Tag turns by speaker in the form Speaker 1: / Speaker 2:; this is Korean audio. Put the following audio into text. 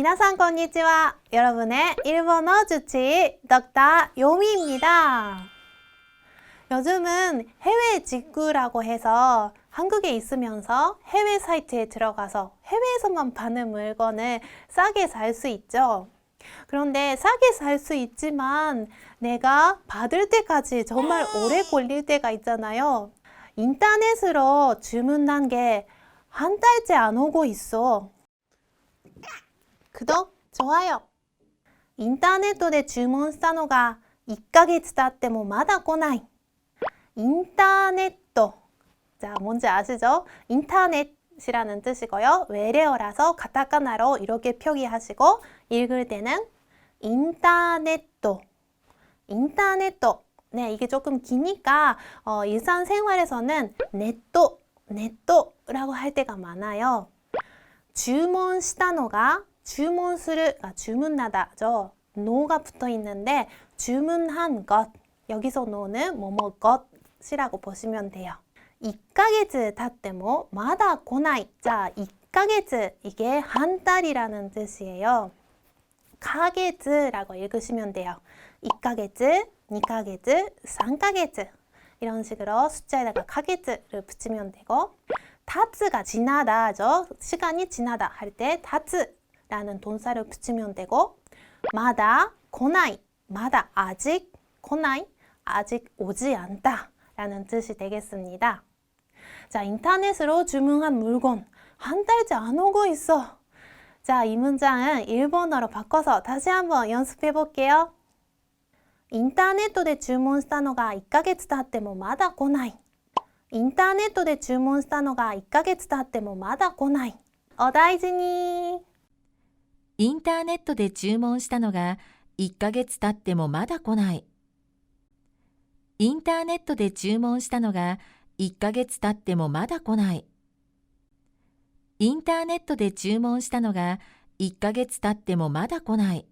Speaker 1: 미나상 건니치와 여러분의 일본어 주치 덕다 요미입니다. 요즘은 해외 직구라고 해서 한국에 있으면서 해외 사이트에 들어가서 해외에서만 파는 물건을 싸게 살 수 있죠. 그런데 싸게 살 수 있지만 내가 받을 때까지 정말 오래 걸릴 때가 있잖아요. 인터넷으로 주문한 게 한 달째 안 오고 있어. 구독, 좋아요. インターネットで注文したのが1ヶ月経ってもまだ来ない。インターネット. 자, 뭔지 아시죠? 인터넷이라는 뜻이고요. 외래어라서 가타카나로 이렇게 표기하시고 읽을 때는 인터넷. 인터넷. 네, 이게 조금 기니까 어, 일상생활에서는 네토, 네토라고 할 때가 많아요. 주문 したのが 주문 する, 아, 주문하다죠. 노가 붙어 있는데 주문한 것. 여기서 노는 뭐뭐 것이라고 보시면 돼요. 1ヶ月経ってもまだ来ない. 자, 1ヶ月 이게 한 달이라는 뜻이에요. ヶ月라고 읽으시면 돼요. 1ヶ月, 2ヶ月, 3ヶ月 이런 식으로 숫자에다가 ヶ月를 붙이면 되고 타츠가 지나다죠. 시간이 지나다 할 때 타츠 라는 동사를 붙이면 되고 마다 고나이 마다 아직 고나이 아직 오지 않다 라는 뜻이 되겠습니다. 자, 인터넷으로 주문한 물건 한 달째 안 오고 있어. 자, 이 문장은 일본어로 바꿔서 다시 한번 연습해 볼게요. インターネットで注文したのが1ヶ月経ってもまだ来ない。インターネットで注文したのが1ヶ月経ってもまだ来ない。お大事に。
Speaker 2: インターネットで注文したのが1ヶ月経ってもまだ来ない。インターネットで注文したのが1ヶ月経ってもまだ来ない。インターネットで注文したのが1ヶ月経ってもまだ来ない。